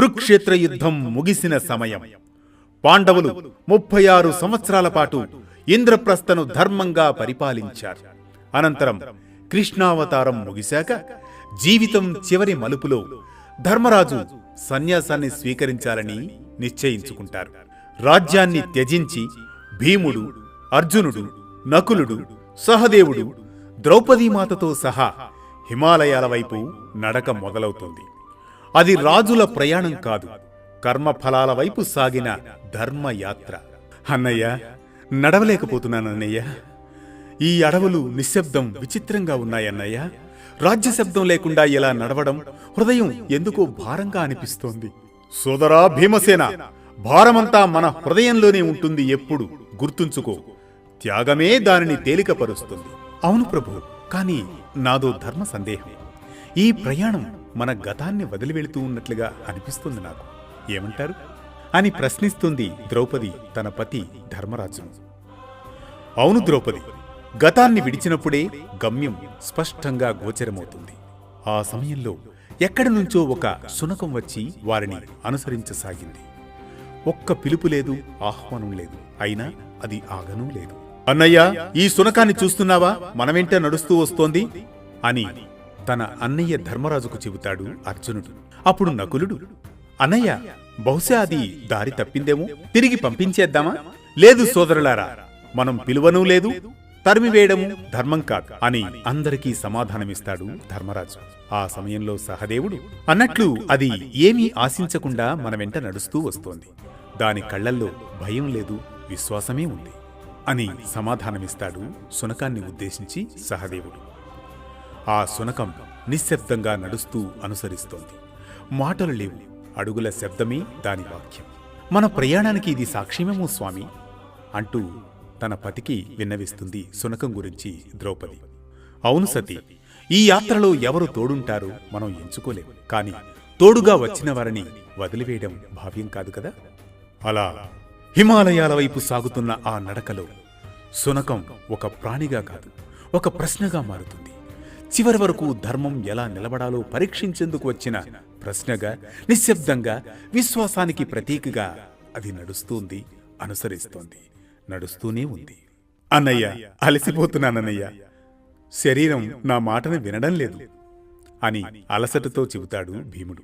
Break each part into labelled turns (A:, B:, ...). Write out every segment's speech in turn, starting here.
A: కురుక్షేత్ర యుద్ధం ముగిసిన సమయం. పాండవులు ముప్పై ఆరు సంవత్సరాల పాటు ఇంద్రప్రస్థను ధర్మంగా పరిపాలించారు. అనంతరం కృష్ణావతారం ముగిశాక జీవితం చివరి మలుపులో ధర్మరాజు సన్యాసాన్ని స్వీకరించాలని నిశ్చయించుకుంటారు. రాజ్యాన్ని త్యజించి భీముడు అర్జునుడు నకులుడు సహదేవుడు ద్రౌపదీమాతతో సహా హిమాలయాల వైపు నడక మొదలవుతుంది. అది రాజుల ప్రయాణం కాదు కర్మఫలాల వైపు సాగిన ధర్మయాత్ర. అన్నయ్య నడవలేకపోతున్నానన్నయ్య ఈ అడవులు నిశ్శబ్దం విచిత్రంగా ఉన్నాయన్నయ్య రాజ్యశబ్దం లేకుండా ఇలా నడవడం హృదయం ఎందుకో భారంగా అనిపిస్తోంది. సోదరా భీమసేన భారమంతా మన హృదయంలోనే ఉంటుంది ఎప్పుడు గుర్తుంచుకో. త్యాగమే దానిని తేలికపరుస్తుంది. అవును ప్రభు కానీ నాదో ధర్మ సందేహం. ఈ ప్రయాణం మన గతాన్ని వదిలి వెళుతూ ఉన్నట్లుగా అనిపిస్తుంది నాకు. ఏమంటారు? అని ప్రశ్నిస్తుంది ద్రౌపది తన పతి ధర్మరాజును. అవును ద్రౌపది గతాన్ని విడిచినప్పుడే గమ్యం స్పష్టంగా గోచరమవుతుంది. ఆ సమయంలో ఎక్కడి నుంచో ఒక శునకం వచ్చి వారిని అనుసరించసాగింది. ఒక్క పిలుపు లేదు ఆహ్వానం లేదు. అయినా అది ఆగనూ లేదు. అన్నయ్య ఈ శునకాన్ని చూస్తున్నావా? మనమేంటే నడుస్తూ వస్తోంది? అని తన అన్నయ్య ధర్మరాజుకు చెబుతాడు అర్జునుడు. అప్పుడు నకులుడు అన్నయ్య బహుశా అది దారి తప్పిందేమో? తిరిగి పంపించేద్దామా? లేదు సోదరులారా మనం పిలువనూ లేదు తరిమివేయడము ధర్మం కాదు అని అందరికీ సమాధానమిస్తాడు ధర్మరాజు. ఆ సమయంలో సహదేవుడు అన్నట్లు అది ఏమీ ఆశించకుండా మన వెంట నడుస్తూ వస్తోంది. దాని కళ్ళల్లో భయం లేదు విశ్వాసమే ఉంది అని సమాధానమిస్తాడు సునకాన్ని ఉద్దేశించి సహదేవుడు. ఆ సునకం నిశ్శబ్దంగా నడుస్తూ అనుసరిస్తోంది. మాటలు లేవు. అడుగుల శబ్దమే దాని వాక్యం. మన ప్రయాణానికి ఇది సాక్ష్యమేమో స్వామి? అంటూ తన పతికి విన్నవిస్తుంది సునకం గురించి ద్రౌపది. అవును సతీ ఈ యాత్రలో ఎవరు తోడుంటారో మనం ఎంచుకోలేము కాని తోడుగా వచ్చిన వారిని వదిలివేయడం భావ్యం కాదు కదా? అలా హిమాలయాల వైపు సాగుతున్న ఆ నడకలో సునకం ఒక ప్రాణిగా కాదు ఒక ప్రశ్నగా మారుతుంది. చివరి వరకు ధర్మం ఎలా నిలబడాలో పరీక్షించేందుకు వచ్చిన ప్రశ్నగా నిశ్శబ్దంగా విశ్వాసానికి ప్రతీకగా అది నడుస్తుంది అనుసరిస్తోంది నడుస్తూనే ఉంది. అన్నయ్య అలసిపోతున్నానన్నయ్య శరీరం నా మాటను వినడం లేదు అని అలసటతో చెబుతాడు భీముడు.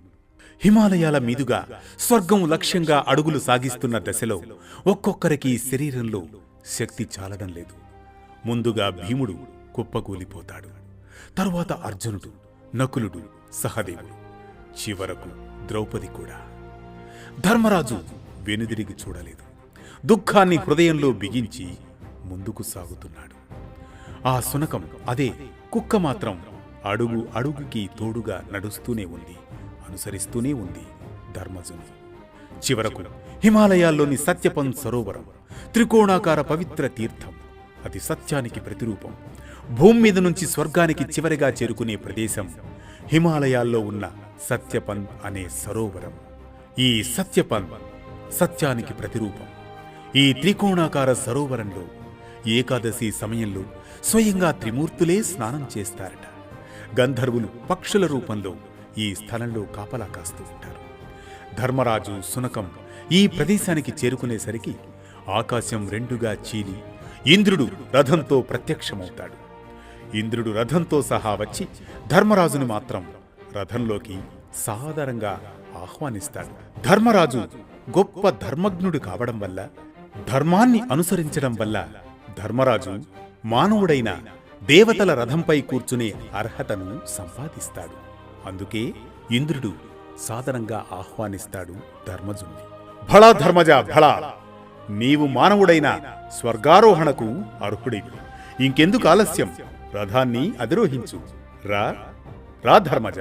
A: హిమాలయాల మీదుగా స్వర్గం లక్ష్యంగా అడుగులు సాగిస్తున్న దశలో ఒక్కొక్కరికి శరీరంలో శక్తి చాలడం లేదు. ముందుగా భీముడు కుప్పకూలిపోతాడు. తరువాత అర్జునుడు నకులుడు సహదేవుడు చివరకు ద్రౌపది కూడా. ధర్మరాజు వెనుదిరిగి చూడలేదు. దుఃఖాన్ని హృదయంలో బిగించి ముందుకు సాగుతున్నాడు. ఆ సునకం అదే కుక్క మాత్రం అడుగు అడుగుకి తోడుగా నడుస్తూనే ఉంది అనుసరిస్తూనే ఉంది ధర్మజుని. చివరకు హిమాలయాల్లోని సత్యపన్ సరోవరం త్రికోణాకార పవిత్ర తీర్థం అది సత్యానికి ప్రతిరూపం భూమి మీద నుంచి స్వర్గానికి చివరిగా చేరుకునే ప్రదేశం హిమాలయాల్లో ఉన్న సత్యపన్ అనే సరోవరం. ఈ సత్యపన్ సత్యానికి ప్రతిరూపం. ఈ త్రికోణాకార సరోవరంలో ఏకాదశి సమయంలో స్వయంగా త్రిమూర్తులే స్నానం చేస్తారట. గంధర్వులు పక్షుల రూపంలో ఈ స్థలంలో కాపలా కాస్తూ ఉంటారు. ధర్మరాజు సునకం ఈ ప్రదేశానికి చేరుకునేసరికి ఆకాశం రెండుగా చీలి ఇంద్రుడు రథంతో ప్రత్యక్షమవుతాడు. ఇంద్రుడు రథంతో సహా వచ్చి ధర్మరాజుని మాత్రం రథంలోకి సాదరంగా ఆహ్వానిస్తాడు. ధర్మరాజు గొప్ప ధర్మజ్ఞుడు కావడం వల్ల ధర్మాన్ని అనుసరించడం వల్ల ధర్మరాజు మానవుడైన దేవతల రథంపై కూర్చునే అర్హతను సంపాదిస్తాడు. అందుకే ఇంద్రుడు సాదరంగా ఆహ్వానిస్తాడు ధర్మజుని భళ ధర్మజ భళ! నీవు మానవుడైన స్వర్గారోహణకు అర్హుడివి. ఇంకెందుకు ఆలస్యం? రథాన్ని అధిరోహించు. రా రా ధర్మజ.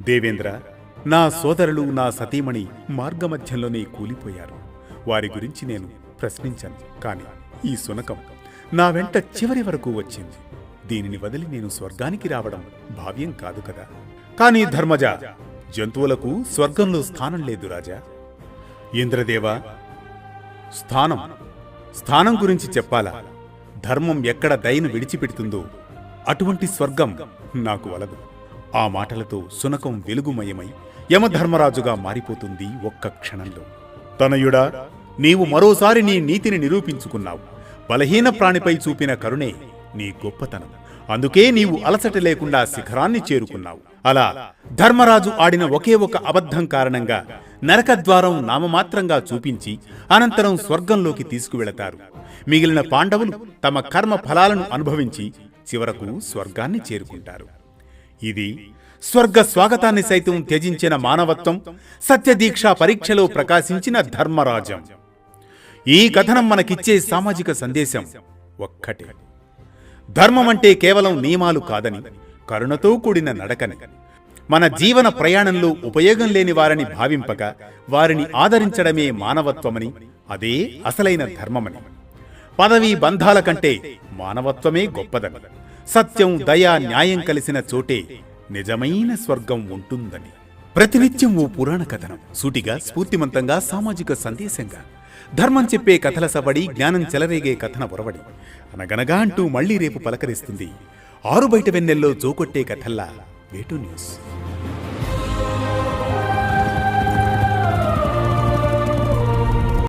A: దేవేంద్ర నా సోదరులు నా సతీమణి మార్గమధ్యంలోనే కూలిపోయారు. వారి గురించి నేను ప్రశ్నించాను కాని ఈ సునకం నా వెంట చివరి వరకు వచ్చింది. దీనిని వదిలి నేను స్వర్గానికి రావడం భావ్యం కాదు కదా. కానీ ధర్మజ జంతువులకు స్వర్గంలో స్థానం లేదు రాజా. ఇంద్రదేవా స్థానం స్థానం గురించి చెప్పాలా? ధర్మం ఎక్కడ దయను విడిచిపెడుతుందో అటువంటి స్వర్గం నాకు వలదు. ఆ మాటలతో సునకం వెలుగుమయమై యమధర్మరాజుగా మారిపోతుంది ఒక్క క్షణంలో. తనయుడా నీవు మరోసారి నీ నీతిని నిరూపించుకున్నావు. బలహీన ప్రాణిపై చూపిన కరుణే నీ గొప్పతనం. అందుకే నీవు అలసట లేకుండా శిఖరాన్ని చేరుకున్నావు. అలా ధర్మరాజు ఆడిన ఒకే ఒక అబద్ధం కారణంగా నరకద్వారం నామమాత్రంగా చూపించి అనంతరం స్వర్గంలోకి తీసుకువెళతారు. మిగిలిన పాండవులు తమ కర్మ ఫలాలను అనుభవించి చివరకు స్వర్గాన్ని చేరుకుంటారు. ఇది స్వర్గ స్వాగతాన్ని సైతం త్యజించిన మానవత్వం సత్యదీక్ష పరీక్షలో ప్రకాశించిన ధర్మరాజం ఈ కథనం మనకిచ్చే సామాజిక సందేశం ఒక్కటే. ధర్మం అంటే కేవలం నియమాలు కాదని కరుణతో కూడిన నడకని మన జీవన ప్రయాణంలో ఉపయోగం లేని వారిని భావింపక వారిని ఆదరించడమే మానవత్వమని అదే అసలైన ధర్మమని. పదవీ బంధాల కంటే మానవత్వమే గొప్పదని సత్యం దయ న్యాయం కలిసిన చోటే నిజమైన స్వర్గం ఉంటుందని. ప్రతినిత్యం ఓ పురాణ కథనం. సూటిగా స్ఫూర్తిమంతంగా సామాజిక సందేశంగా. ధర్మం చెప్పే కథల సబడి జ్ఞానం చెలరేగే కథన ఒరవడి. అనగనగా అంటూ మళ్ళీ రేపు పలకరిస్తుంది ఆరు బయట వెన్నెల్లో జోకొట్టే కథల్లా వేటూ న్యూస్.